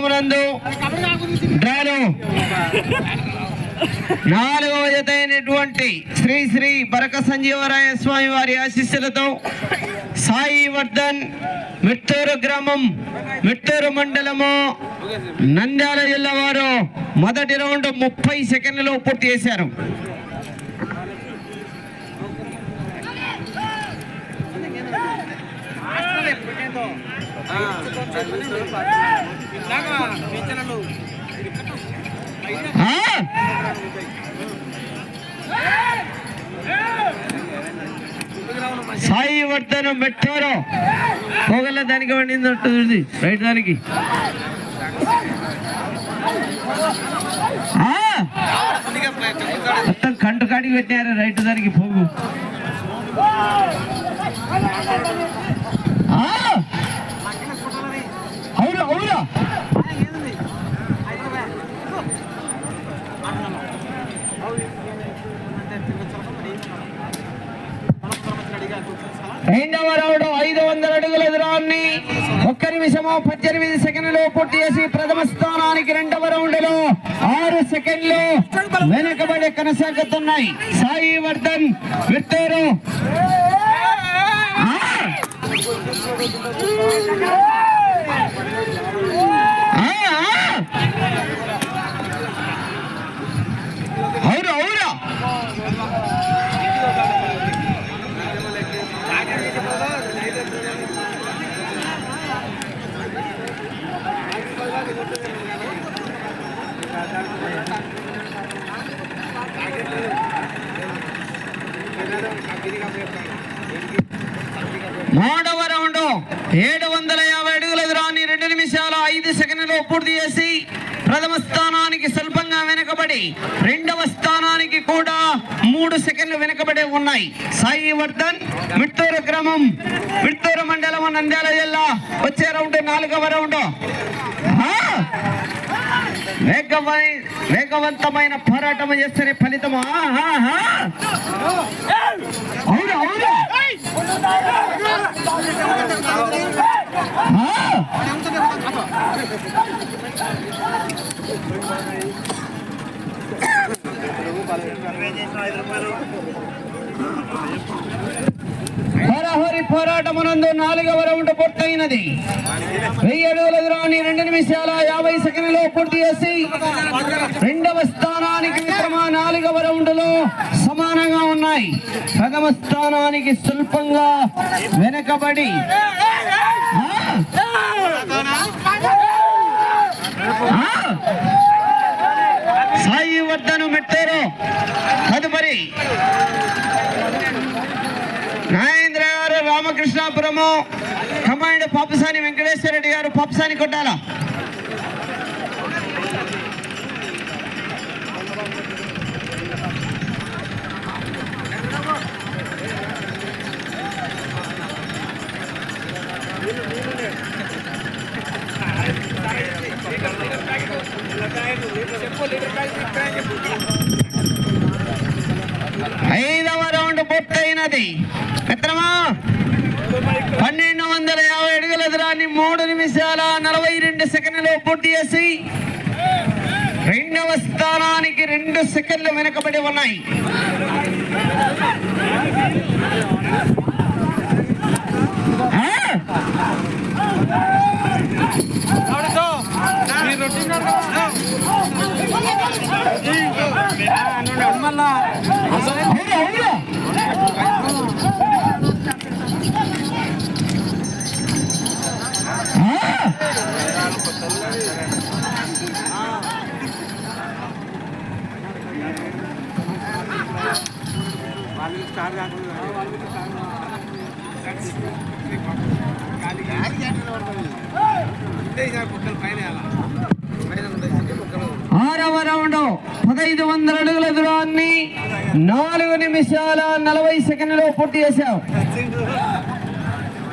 కార్యక్రమమునందు డ్రాలో నాలుగవ జత అయినటువంటి శ్రీ శ్రీ బరక సంజీవరాయ స్వామి వారి ఆశీస్సులతో సాయి వర్ధన్ మిట్టూరు గ్రామం మిట్టూరు మండలము నంద్యాల జిల్లా వారు మొదటి రౌండ్ ముప్పై సెకండ్లలో పూర్తి చేశారు ఆ? సాయి వర్ధన్ మెట్టారో? పోగల దానికి వండింది రైట్ దానికి. ఆ! మొత్తం కంటు కాడికి పెట్టారు. రైట్ దానికి పోగు ఆ! అవును అవునా రెండవ రౌండ్ ఐదు వందల రౌండ్ని ఒక్క నిమిషము పద్దెనిమిది సెకండ్లు పూర్తి చేసి ప్రథమ స్థానానికి రెండవ రౌండ్లో ఆరు సెకండ్లు వెనుకబడి కొనసాగుతున్నాయి. సాయి వర్ధన్ విత్తూరు ఆ! ఆ, ఆ! అవును అవునా మూడవ రౌండ్ ఏడు వందల యాభై అడుగుల దూరాన్ని రెండు నిమిషాల ఐదు సెకండ్లు పూర్తి చేసి ప్రథమ స్థానానికి స్వల్పంగా వెనుకబడి రెండవ స్థానానికి కూడా మూడు సెకండ్లు వెనుకబడి ఉన్నాయి. సాయి వర్ధన్ మిట్టూరు గ్రామం మిట్టూరు మండలం నంద్యాల జిల్లా. వచ్చే రౌండ్ నాలుగవ రౌండ్. వేగవై వేగవంతమైన పోరాటం చేస్తేనే ఫలితం. అవును అవును? ఆ! హోరాహోరి పోరాటమునందు నాలుగవ రౌండ్ పూర్తయినది. వెయ్యి అడుగుల దూరాన్ని రెండు నిమిషాల యాభై సెకండ్లో పూర్తి చేసి రెండవ స్థానానికి విక్రమ నాలుగవ రౌండ్లో సమానంగా ఉన్నాయి. ప్రథమ స్థానానికి స్వల్పంగా వెనకబడి ఆ! ఆ! సాయి వర్ధను మెట్టారు తదుపరి నాగేంద్ర గారు రామకృష్ణాపురము కమాండ్ పాపసాని వెంకటేశ్వర రెడ్డి గారు పాపసాని కొట్టాల? ఐదవ రౌండ్ పూర్తయినది. మిత్రమా పన్నెండు అడుగుల దూరాన్ని మూడు నిమిషాల నలభై రెండు సెకండ్లో పూర్తి చేసి రెండవ స్థానానికి రెండు సెకండ్లు వెనుకబడి ఉన్నాయి. మళ్ళా ఆరవ రౌండ్ పదహైదు వందల అడుగుల దూరాన్ని నాలుగు నిమిషాల నలభై సెకండ్లో పూర్తి చేశాం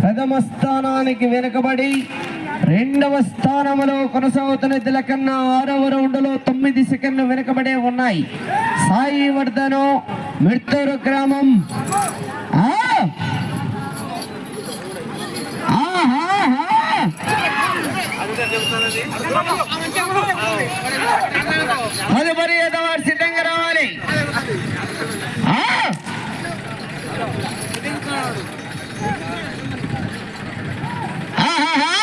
ప్రథమ స్థానానికి వెనుకబడి రెండవ స్థానంలో కొనసాగుతున్న తిలకన్న ఆరవ రౌండ్లో తొమ్మిది సెకండ్లు వెనుకబడే ఉన్నాయి. సాయి వర్ధను మిర్తూరు గ్రామం ఆ! తదుపరి వారు సిద్ధంగా రావాలి ఆ! ఆహాహా!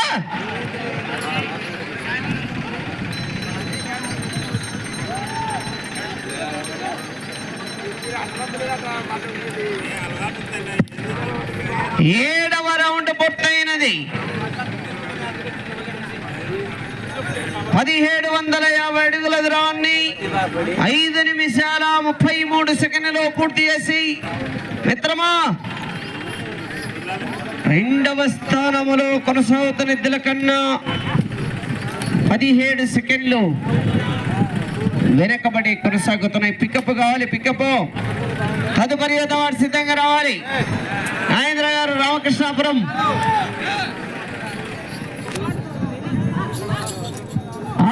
ఏడవ రౌండ్ పూర్తయినది. పదిహేడు వందల యాభై అడుగుల దూరాన్ని ఐదు నిమిషాల ముప్పై మూడు సెకండ్లో పూర్తి చేసి మిత్రమా రెండవ స్థానములో కొనసాగుతున్న ఇద్దల కన్నా పదిహేడు సెకండ్లు వెనకబడి కొనసాగుతున్నాయి పికప్ కావాలి పికప్ తదుపరి వారు సిద్ధంగా రావాలి నాగేంద్ర గారు రామకృష్ణాపురం ఆ!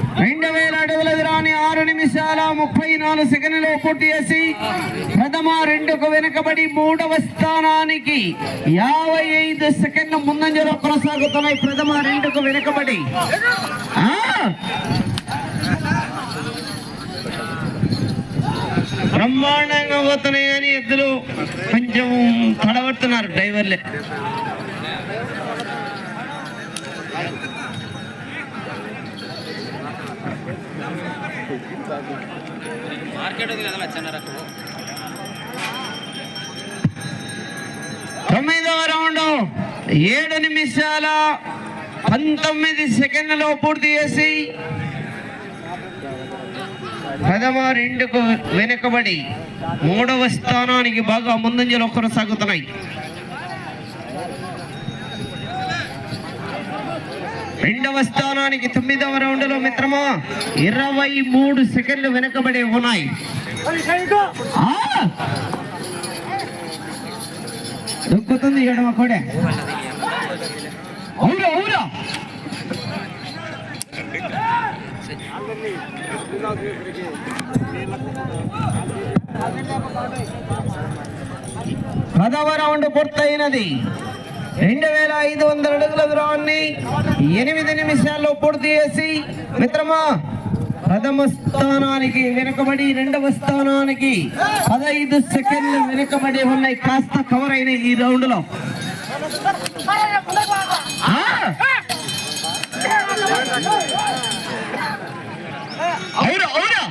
రెండు వేల అడుగుల రాని ఆరు నిమిషాల ముప్పై నాలుగు సెకండ్లు పూర్తి చేసి ప్రథమ రెండుకు వెనుకబడి మూడవ స్థానానికి యాభై ఐదు సెకండ్ల ముందంజలో కొనసాగుతున్నాయి. ప్రథమ రెండుకు వెనుకబడి. బ్రహ్మాండంగా పోతున్నాయి కానీ ఎద్దులు కొంచెం తడబడుతున్నారు డ్రైవర్లే. తొమ్మిదవ రౌండ్. ఏడు నిమిషాల పంతొమ్మిది సెకండ్లో పూర్తి చేసి ప్రథమ రెండుకు వెనుకబడి మూడవ స్థానానికి బాగా ముందంజలు ఒక్కరు కొనసాగుతున్నాయి. రెండవ స్థానానికి తొమ్మిదవ రౌండ్లో మిత్రమా ఇరవై మూడు సెకండ్లు వెనుకబడి ఉన్నాయి. దొక్కుతుంది ఎడమ కూడా. అవురా అవురా పదవ రౌండ్ పూర్తయినది. రెండు వేల ఐదు వందల అడుగుల దూరాన్ని ఎనిమిది నిమిషాల్లో పూర్తి చేసి మిత్రమా ప్రథమ స్థానానికి వెనుకబడి రెండవ స్థానానికి పదహైదు సెకండ్లు వెనుకబడి ఉన్నాయి. కాస్త కవర్ అయిన ఈ రౌండ్లో. అవునా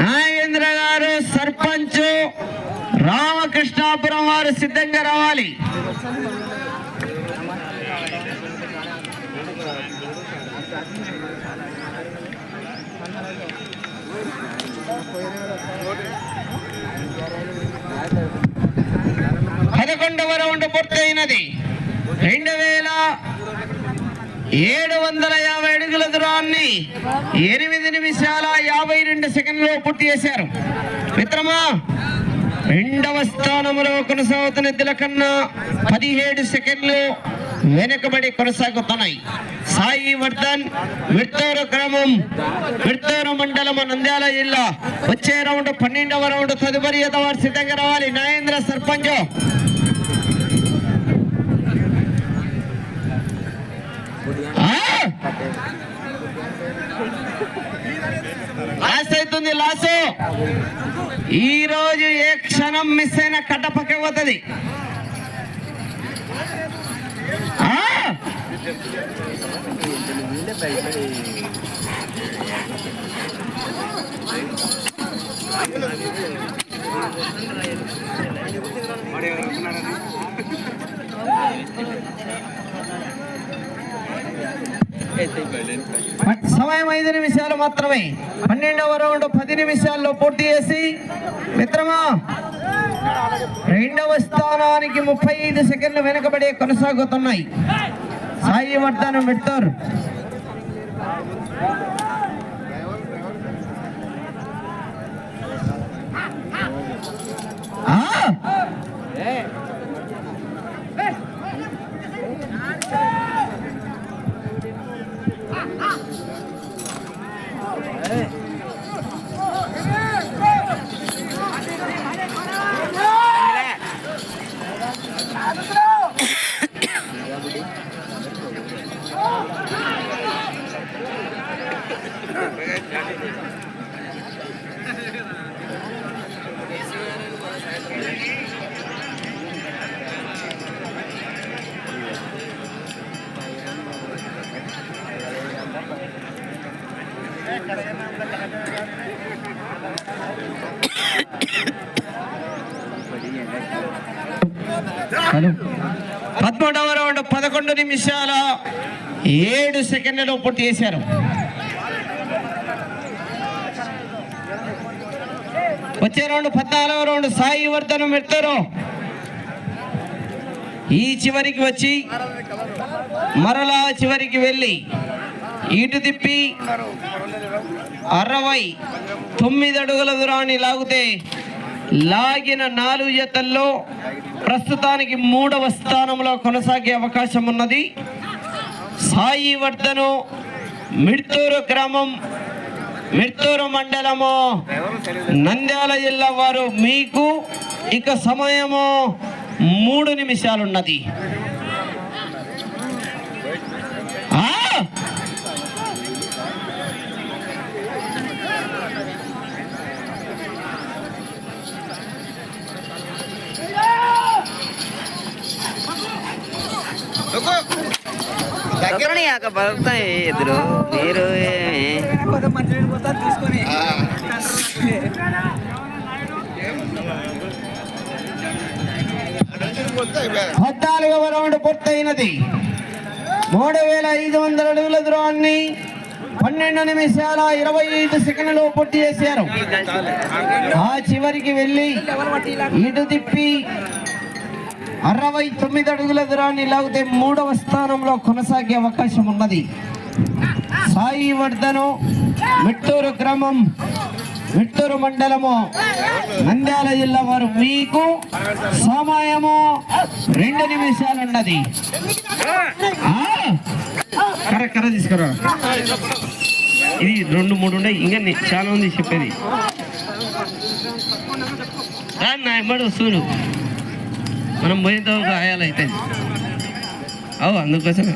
నాగేంద్ర గారు సర్పంచ్. రామకృష్ణాపురం వారు సిద్ధంగా రావాలి. పదకొండవ రౌండ్ పూర్తయినది. రెండు వేల ఏడు వందల యాభై అడుగుల దూరాన్ని ఎనిమిది నిమిషాల యాభై రెండు సెకండ్లో పూర్తి చేశారు. మిత్రమా రెండవ స్థానంలో కొనసాగుతున్న ఎద్దుల పదిహేడు సెకండ్లు వెనుకబడి కొనసాగుతున్నాయి. సాయి వర్ధన్ విర్తూరు గ్రామం విర్తూరు మండలం నంద్యాల జిల్లా. వచ్చే రౌండ్ పన్నెండవ రౌండ్ తదుపరి వారు సిద్ధంగా రావాలి. నాయేంద్ర సర్పంచ్. లాస్ అవుతుంది లాస్. ఈ రోజు ఏ క్షణం మిస్ అయినా కటపకే పోతుంది. సమయం ఐదు నిమిషాలు మాత్రమే. పన్నెండవ రౌండ్ పది నిమిషాల్లో పూర్తి చేసి మిత్రమా రెండవ స్థానానికి ముప్పై ఐదు సెకండ్లు వెనుకబడి కొనసాగుతున్నాయి. సాయి వర్ధనం మిట్టర్ ఆ! హలో పదమూడవ రౌండ్ పదకొండు నిమిషాల ఏడు సెకండ్లలో పూర్తి చేశారు. వచ్చే రౌండ్ పద్నాలుగవ రౌండ్ సాయి వర్ధనం పెడతారు ఈ చివరికి వచ్చి మరలా చివరికి వెళ్ళి ఇటు తిప్పి అరవై తొమ్మిది అడుగుల దూరాన్ని లాగితే లాగిన నాలుగు జతల్లో ప్రస్తుతానికి మూడవ స్థానంలో కొనసాగే అవకాశం ఉన్నది. సాయి వర్ధను మిడ్తూరు గ్రామం మిడ్తూరు మండలము నంద్యాల జిల్లా వారు మీకు ఇక సమయము మూడు నిమిషాలున్నది. దగ్గరనే బతుకుతాయి ఇద్దరు మీరు పద్నాలుగవ రౌండ్ పూర్తయినది. మూడు వేల ఐదు వందల అడుగుల దూరాన్ని పన్నెండు నిమిషాల ఇరవై ఐదు సెకండ్లో పూర్తి చేశారు. ఆ చివరికి వెళ్ళి ఇటు తిప్పి అరవై తొమ్మిది అడుగుల దూరాన్ని లాగితే మూడవ స్థానంలో కొనసాగే అవకాశం ఉన్నది. సాయి వర్ధను మిట్టూరు గ్రామం మిట్టూరు మండలము నంద్యాల జిల్లా వారు. మీకు సమయము రెండు నిమిషాలు ఉన్నది కరెక్ట్ తీసుకురా. ఇది రెండు మూడు ఉన్నాయి. ఇంకా చాలా ఉంది చెప్పేది. రా నా మనం పోయేంత వరకు ఆయాలైతే అవు అందుకోసమే.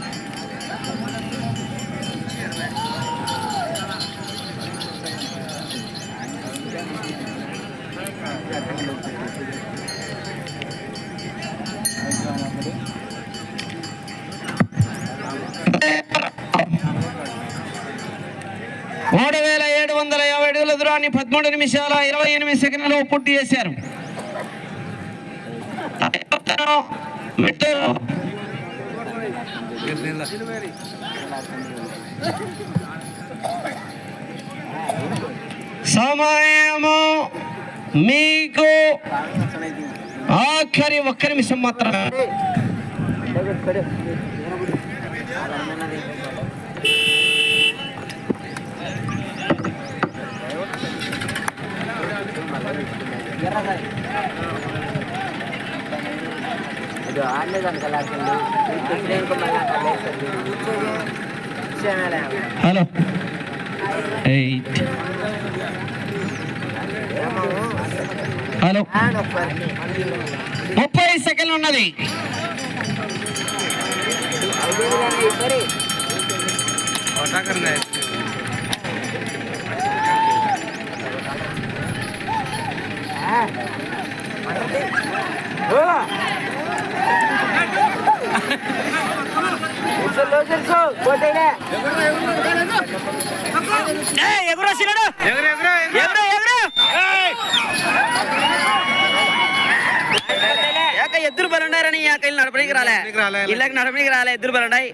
మూడు వేల ఏడు వందల యాభై అడుగుల దూరాన్ని పదమూడు నిమిషాల ఇరవై ఎనిమిది సెకండ్లో పూర్తి చేశారు మిట్టూరు సమయము మీకు ఆఖరి ఒక్క నిమిషం మాత్రమే. ಇದು ಆನ್ಲೈನ್ ಕಲಾಕಂಡು హలో. Eight hello. ముప్పై సెకండ్లు ఉన్నది. ఓ ఎగురు సిగడు ఎగురు ఎగురు యాక ఎద్దురు బలండారని యాక ఇల్లు నడపడానికి రాలే ఇళ్ళకి నడపడానికి రాలే ఎద్దురు బలండాయి